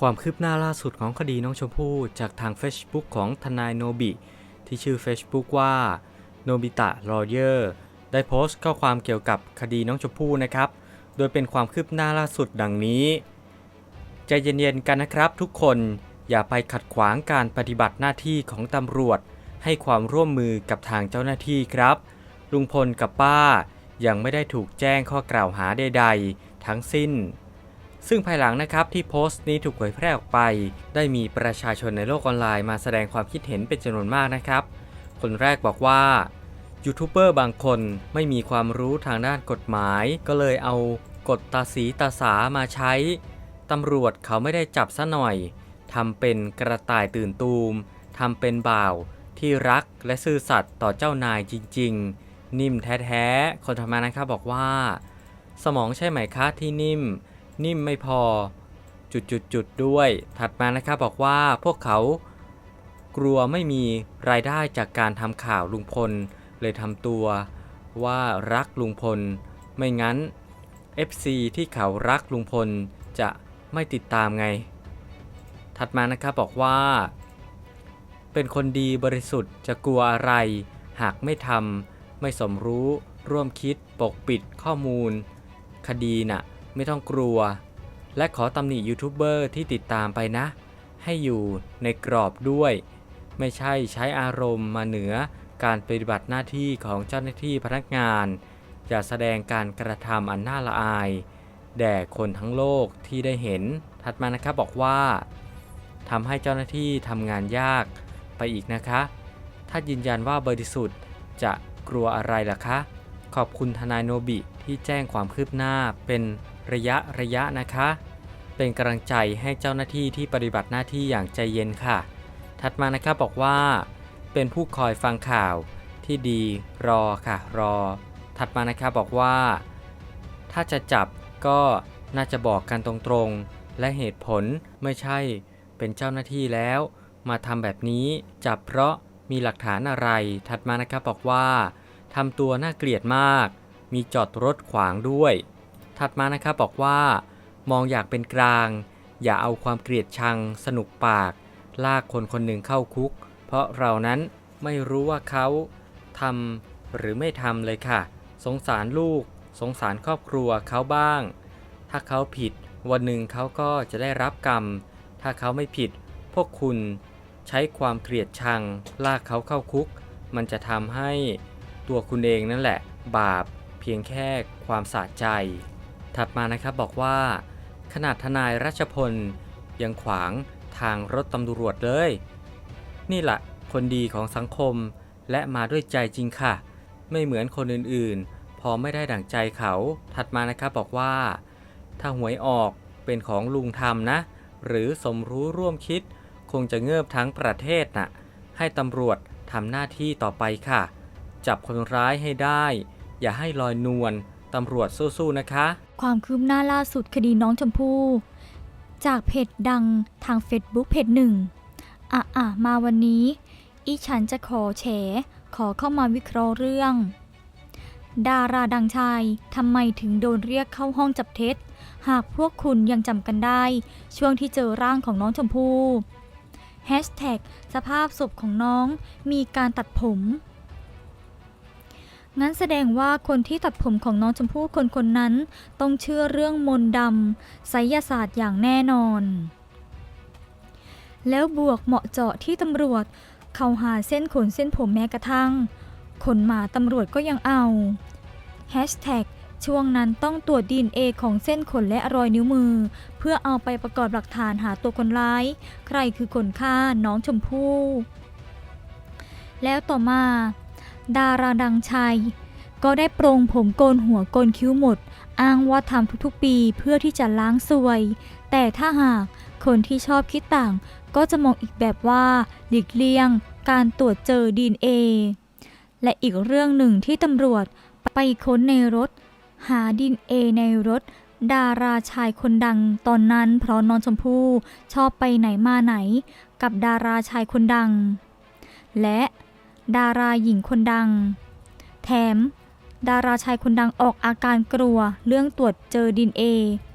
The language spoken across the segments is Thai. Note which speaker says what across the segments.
Speaker 1: ความคืบหน้าล่าสุดของคดีน้องชมพู่จากทาง Facebook ของทนายโนบิ ที่ชื่อ Facebook ว่าโนบิตะรอเยอร์ได้โพสต์ข้อความเกี่ยวกับคดีน้องชมพู่นะครับ โดยเป็นความคืบหน้าล่าสุดดังนี้ ใจเย็นๆกันนะครับทุกคนอย่าไปขัดขวางการปฏิบัติหน้าที่ของตำรวจ ให้ความร่วมมือกับทางเจ้าหน้าที่ครับ ลุงพลกับป้ายังไม่ได้ถูกแจ้งข้อกล่าวหาใด ๆ ทั้งสิ้น ซึ่งภายหลังนะครับที่โพสต์นี้ถูกเผยแพร่ออกไป ได้มีประชาชนในโลกออนไลน์มาแสดงความคิดเห็นเป็นจำนวนมากนะครับ คนแรกบอกว่ายูทูบเบอร์บางคนไม่มีความรู้ทางด้านกฎหมาย ก็เลยเอากฎตาสีตาสามาใช้ ตำรวจเขาไม่ได้จับซะหน่อยทำเป็นกระต่ายตื่นตูมทำเป็นบ่าวที่รักและซื่อสัตย์ต่อเจ้านายจริง ๆ นิ่มแท้ๆ คนทำมานะครับบอกว่า สมองใช่ไหมคะที่นิ่ม นิ่มไม่พอจุดๆๆด้วย ถัดมานะครับบอกว่าพวกเขากลัวไม่มีรายได้จากการทำข่าวลุงพล เลยทำตัวว่ารักลุงพล ไม่งั้น FC ที่เขารักลุงพลจะไม่ติดตามไง ถัดมานะครับบอกว่า เป็นคนดีบริสุทธิ์จะกลัวอะไร หากไม่ทำไม่สมรู้ร่วมคิดปกปิดข้อมูล คดีน่ะ ไม่ต้องกลัว และขอตำหนิยูทูบเบอร์ที่ติดตามไปนะ ให้อยู่ในกรอบด้วย ไม่ใช่ใช้อารมณ์มาเหนือการปฏิบัติหน้าที่ของเจ้าหน้าที่พนักงาน อย่าแสดงการกระทำอันน่าละอาย แด่คนทั้งโลกที่ได้เห็น ถัดมานะครับบอกว่าทำให้เจ้าหน้าที่ทำงานยากไปอีกนะคะ ถ้ายืนยันว่าบริสุทธิ์จะกลัวอะไรล่ะคะ ขอบคุณทนายโนบิที่แจ้งความคืบหน้าเป็น ระยะระยะนะคะ เป็นกำลังใจให้เจ้าหน้าที่ที่ปฏิบัติหน้าที่อย่างใจเย็นค่ะ ถัดมานะครับบอกว่า เป็นผู้คอยฟังข่าวที่ดีรอค่ะรอ ถัดมานะครับบอกว่า ถ้าจะจับก็น่าจะบอกกันตรงๆ และเหตุผลไม่ใช่เป็นเจ้าหน้าที่แล้ว มาทำแบบนี้จับเพราะมีหลักฐานอะไร ถัดมานะครับบอกว่าทำตัวน่าเกลียดมาก มีจอดรถขวางด้วย ถัดมานะครับบอกว่า มองอยากเป็นกลาง อย่าเอาความเกลียดชัง สนุกปาก ลากคนคนหนึ่งเข้าคุก เพราะเรานั้นไม่รู้ว่าเขาทำหรือไม่ทำเลยค่ะ สงสารลูก สงสารครอบครัวเขาบ้าง ถ้าเขาผิดวันหนึ่งเขาก็จะได้รับกรรม ถ้าเขาไม่ผิด พวกคุณใช้ความเกลียดชัง ลากเขาเข้าคุก มันจะทำให้ตัวคุณเองนั่นแหละ บาปเพียงแค่ความสะใจ ถัดมานะครับบอกว่าขนาดทนายรัชพลยังขวางทางรถตำรวจเลย นี่แหละคนดีของสังคมและมาด้วยใจจริงค่ะ ไม่เหมือนคนอื่นๆ พอไม่ได้ดั่งใจเขา ถัดมานะครับบอกว่า ถ้าหวยออกเป็นของลุงทำนะ หรือสมรู้ร่วมคิด คงจะเงือบทั้งประเทศน่ะ ให้ตำรวจทำหน้าที่ต่อไปค่ะ จับคนร้ายให้ได้ อย่าให้ลอยนวล ตำรวจสู้ๆนะคะ
Speaker 2: ความคืบหน้าล่าสุดคดีน้องชมพู่ จากเพจดังทาง Facebook เพจหนึ่งอะอะมาวันนี้ อีฉันจะขอแฉ ขอเข้ามาวิเคราะห์เรื่อง ดาราดังชายทำไมถึงโดนเรียกเข้าห้องจับเท็จ หากพวกคุณยังจำกันได้ ช่วงที่เจอร่างของน้องชมพู่แฮชแท็กสภาพศพของน้องมีการตัดผม งั้นแสดงว่าคนที่ตัดผมของน้องชมพู่คนคนนั้น ต้องเชื่อเรื่องมนต์ดำไสยศาสตร์อย่างแน่นอน แล้วบวกเหมาะเจาะที่ตำรวจ เขาหาเส้นขนเส้นผมแม้กระทั่ง ขนหมาตำรวจก็ยังเอาแฮชแท็กช่วงนั้นต้องตรวจดีเอของเส้นขนและรอยนิ้วมือ เพื่อเอาไปประกอบหลักฐานหาตัวคนร้าย ใครคือคนฆ่าน้องชมพู่ แล้วต่อมา ดาราดังชายก็ได้โปรงผมโกนหัวโกนคิ้วหมด อ้างว่าทำทุกๆปีเพื่อที่จะล้างสวย แต่ถ้าหากคนที่ชอบคิดต่าง ก็จะมองอีกแบบว่า หลีกเลี่ยง การตรวจเจอดีเอและอีกเรื่องหนึ่งที่ตำรวจไปค้นในรถ หาดีเอในรถ ดาราชายคนดังตอนนั้นเพราะน้องชมพู่ชอบไปไหนมาไหน กับดาราชายคนดัง และ ดาราหญิงคนดัง แถม ดาราชายคนดังออกอาการกลัว เรื่องตรวจเจอดินเอ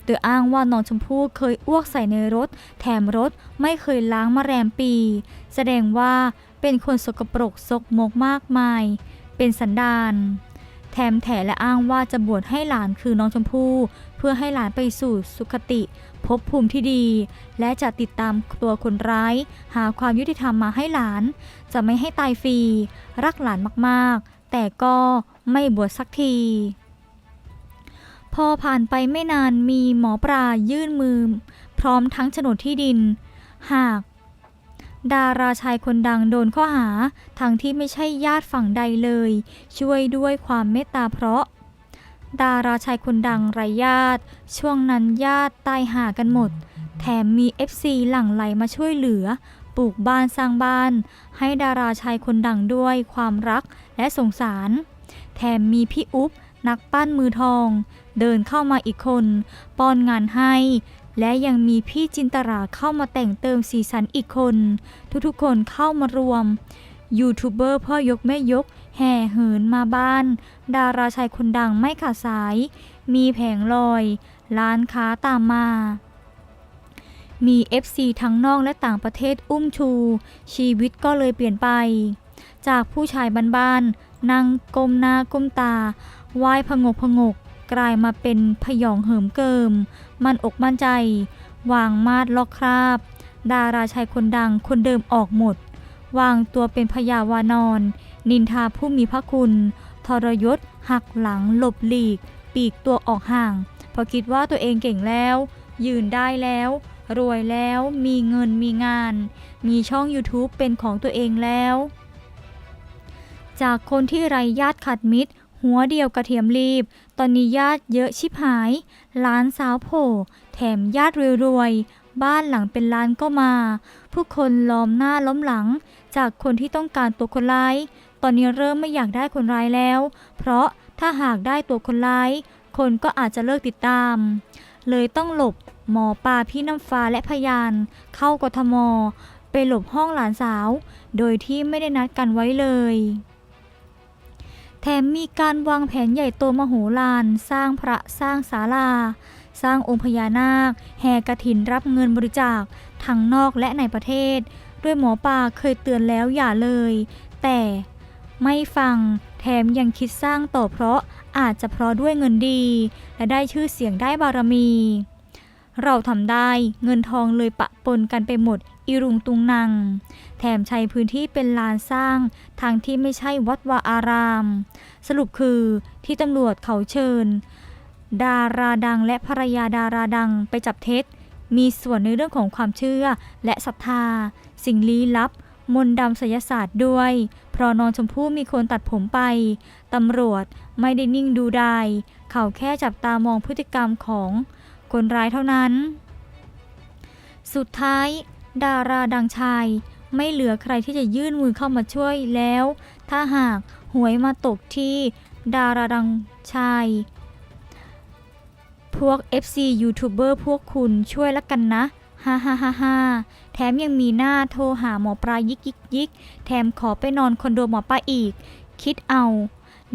Speaker 2: โดยอ้างว่าน้องชมพู่เคยอ้วกใส่ในรถ แถมรถไม่เคยล้างมาแรมปี แสดงว่าเป็นคนสกปรกซกมกมากมาย เป็นสันดาน แถมแถและอ้างว่าจะบวชให้หลานคือน้องชมพู่ เพื่อให้หลานไปสู่สุคติภพภูมิที่ดี และจะติดตามตัวคนร้าย หาความยุติธรรมมาให้หลาน จะไม่ให้ตายฟรี รักหลานมากๆ แต่ก็ไม่บวชสักทีพอผ่านไปไม่นานมีหมอปลายื่นมือ พร้อมทั้งโฉนดที่ดิน หาก ดาราชายคนดังโดนข้อหา ทั้งที่ไม่ใช่ญาติฝั่งใดเลย ช่วยด้วยความเมตตาเพราะ ดาราชายคนดังไร้ญาติ ช่วงนั้นญาติตายหากันหมด แถมมี FC หลั่งไหลมาช่วยเหลือ ปลูกบ้านสร้างบ้าน ให้ดาราชายคนดังด้วยความรักและสงสาร แถมมีพี่อุ๊บนักปั้นมือทอง เดินเข้ามาอีกคน ป้อนงานให้ และยังมีพี่จินตราเข้ามาแต่งเติมสีสันอีกคน ทุกๆคนเข้ามารวม ยูทูบเบอร์พ่อยกแม่ยก แห่เหินมาบ้าน ดาราชายคนดังไม่ขาดสาย มีแผงลอย ร้านค้าตามมา มี FC ทั้งนอกและต่างประเทศอุ้มชู ชีวิตก็เลยเปลี่ยนไป จากผู้ชายบ้านๆนั่งก้มหน้าก้มตาไหว้พงกพงก กลายมาเป็นพยองเหิมเกิม มันอกมั่นใจ วางมาดล็อกคราบ ดาราชายคนดังคนเดิมออกหมด วางตัวเป็นพยาวานอน นินทาผู้มีพระคุณ ทรยศ หักหลัง หลบหลีก ปีกตัวออกห่างเพอคิดว่าตัวเองเก่งแล้ว ยืนได้แล้ว รวยแล้วมีเงินมีงาน มีช่อง YouTube เป็นของตัวเองแล้ว จากคนที่ไร้ญาติขัดมิตร หัวเดียวกระเทียมรีบ ตอนนี้ญาติเยอะชิบหาย ล้านสาวโผล่แถมญาติรวยๆ บ้านหลังเป็นล้านก็มา ผู้คนล้อมหน้าล้อมหลัง จากคนที่ต้องการตัวคนร้าย ตอนนี้เริ่มไม่อยากได้คนร้ายแล้ว เพราะถ้าหากได้ตัวคนร้าย คนก็อาจจะเลิกติดตาม เลยต้องหลบหมอปลาพี่น้ำฟ้าและพยาน เข้ากทม ไปหลบห้องหลานสาว โดยที่ไม่ได้นัดกันไว้เลย แถมมีการวางแผนใหญ่โตมโหฬารสร้างพระสร้างศาลา สร้างองค์พญานาค แห่กระถินรับเงินบริจาคทั้งนอกและในประเทศ ด้วยหมอปลาเคยเตือนแล้วอย่าเลย แต่ไม่ฟังแถมยังคิดสร้างต่อเพราะอาจจะเพราะด้วยเงินดี และได้ชื่อเสียงได้บารมี เราทำได้เงินทองเลยปะปนกันไปหมด อีรุงตุงนางแถมใช้พื้นที่เป็นลานสร้างทางที่ไม่ใช่วัดวาอาราม สรุปคือที่ตำรวจเขาเชิญ ดาราดังและภรรยาดาราดังไปจับเท็จ มีส่วนในเรื่องของความเชื่อและศรัทธา สิ่งลี้ลับ มนต์ดำไสยศาสตร์ด้วย เพราะนอนชมพู่มีคนตัดผมไป ตำรวจไม่ได้นิ่งดูดายเขาแค่จับตามองพฤติกรรมของคนร้ายเท่านั้น สุดท้าย ดาราดังชาย ไม่เหลือใครที่จะยื่นมือเข้ามาช่วยแล้ว ถ้าหากหวยมาตกที่ดาราดังชาย พวก FC ยูทูบเบอร์พวกคุณช่วยละกันนะฮ่าฮ่าฮ่าฮ่าแถมยังมีหน้าโทรหาหมอปลายิกยิกยิกแถมขอไปนอนคอนโดหมอปลาอีก คิดเอา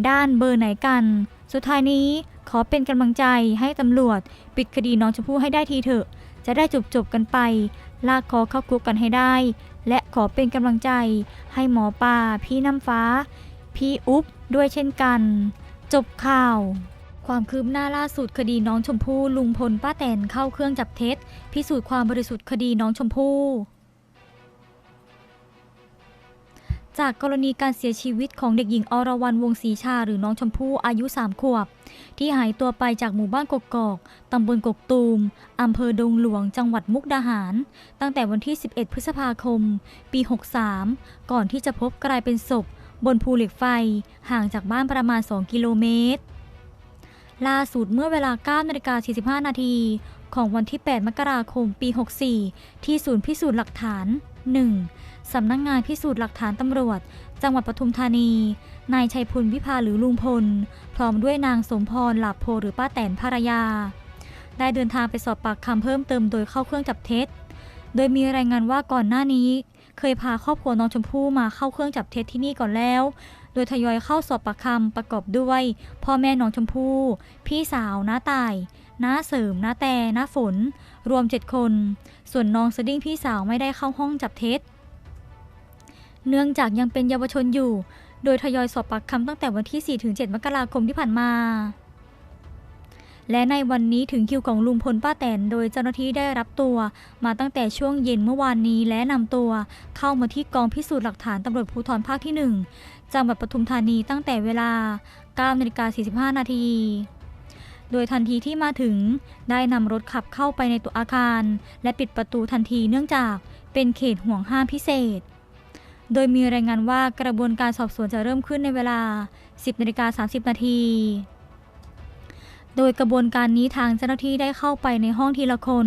Speaker 2: ด้านเบอร์ไหนกัน สุดท้ายนี้ขอเป็นกำลังใจให้ตำรวจ ปิดคดีน้องชมพู่ให้ได้ทีเถอะ จะได้จบจบกันไป ลากคอเข้าคุกกันให้ได้ และขอเป็นกำลังใจ ให้หมอปลาพี่น้ำฟ้า พี่อุ๊บด้วยเช่นกัน จบข่าว ความคืบหน้าล่าสุดคดีน้องชมพู่ลุงพลป้าแตนเข้าเครื่องจับเท็จ พิสูจน์ความบริสุทธิ์คดีน้องชมพู่ จากกรณีการเสียชีวิตของเด็กหญิงอรวรรณวงศรีชาหรือน้องชมพู่อายุ 3 ขวบ ที่หายตัวไปจากหมู่บ้านกกอก ตำบลกกตูม อำเภอดงหลวง จังหวัดมุกดาหาร ตั้งแต่วันที่ 11 พฤษภาคม ปี 63 ก่อนที่จะพบกลายเป็นศพ บนภูเหล็กไฟ ห่างจากบ้านประมาณ 2 กิโลเมตร ล่าสุดเมื่อเวลา9นาฬิกา45 นาทีของวันที่ 8 มกราคม ปี 64 ที่ศูนย์พิสูจน์หลักฐาน 1. สำนักงงานพิสูจน์หลักฐานตำรวจ จังหวัดปทุมธานี นายชัยพลวิภาหรือลุงพล พร้อมด้วยนางสมพรหลาโพหรือป้าแตนภรรยา ได้เดินทางไปสอบปากคำเพิ่มเติมโดยเข้าเครื่องจับเท็จ โดยมีรายงานว่าก่อนหน้านี้ เคยพาครอบครัวน้องชมพู่มาเข้าเครื่องจับเท็จที่นี่ก่อนแล้ว โดยทยอยเข้าสอบปากคำประกอบด้วย พ่อแม่น้องชมพู่ พี่สาวน้าตายน้าเสริมน้าแต่น้าฝน รวม7คน ส่วนน้องสดิ้งพี่สาวไม่ได้เข้าห้องจับเท็จ เนื่องจากยังเป็นเยาวชนอยู่ โดยทยอยสอบปากคำตั้งแต่วันที่ 4-7 มกราคมที่ผ่านมา และในวันนี้ถึงคิวของลุงพลป้าแตน โดยเจ้าหน้าที่ได้รับตัว มาตั้งแต่ช่วงเย็นเมื่อวานนี้และนำตัว เข้ามาที่กองพิสูจน์หลักฐานตำรวจภูธรภาคที่ 1 จังหวัดปทุมธานีตั้งแต่เวลา9นาฬิกา45 นาทีโดยทันทีที่มาถึง ได้นำรถขับเข้าไปในตัวอาคาร และปิดประตูทันทีเนื่องจากเป็นเขตห่วงห้ามพิเศษ โดยมีรายงานว่ากระบวนการสอบสวนจะเริ่มขึ้นในเวลา 10นาฬิกา30 นาที โดยกระบวนการนี้ทางเจ้าหน้าที่ได้เข้าไปในห้องทีละคน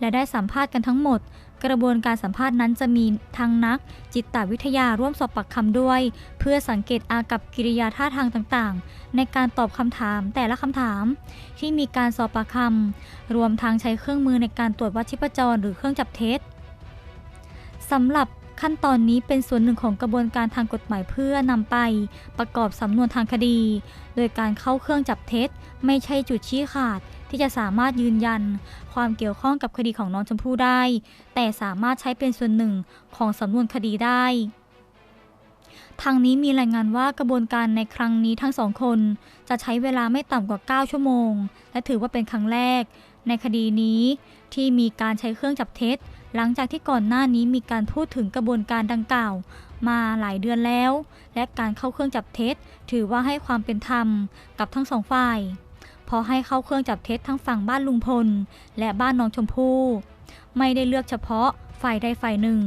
Speaker 2: และได้สัมภาษณ์กันทั้งหมด กระบวนการสัมภาษณ์นั้นจะมีทางนัก จิตวิทยาร่วมสอบปากคำด้วย เพื่อสังเกตอากับกิริยาท่าทางต่างๆ ในการตอบคำถามแต่ละคำถาม ที่มีการสอบปากคำรวมทั้งใช้เครื่องมือในการตรวจวัดชีพจร หรือเครื่องจับเท็จสำหรับ ขั้นตอนนี้เป็นส่วนหนึ่งของกระบวนการทางกฎหมายเพื่อนำไปประกอบสำนวนทางคดี โดยการเข้าเครื่องจับเท็จ ไม่ใช่จุดชี้ขาดที่จะสามารถยืนยัน ความเกี่ยวข้องกับคดีของน้องชมพู่ได้ แต่สามารถใช้เป็นส่วนหนึ่งของสำนวนคดีได้ทางนี้มีรายงานว่ากระบวนการในครั้งนี้ทั้งสองคน จะใช้เวลาไม่ต่ำกว่า 9 ชั่วโมง และถือว่าเป็นครั้งแรก ในคดีนี้ที่มีการใช้เครื่องจับเท็จ หลังจากที่ก่อนหน้านี้มีการพูดถึงกระบวนการดังกล่าว มาหลายเดือนแล้ว และการเข้าเครื่องจับเท็จ ถือว่าให้ความเป็นธรรมกับทั้งสองฝ่ายเพอให้เข้าเครื่องจับเท็จทั้งฝั่งบ้านลุงพล และบ้านน้องชมพู่ไม่ได้เลือกเฉพาะฝ่ายใดฝ่ายหนึ่ง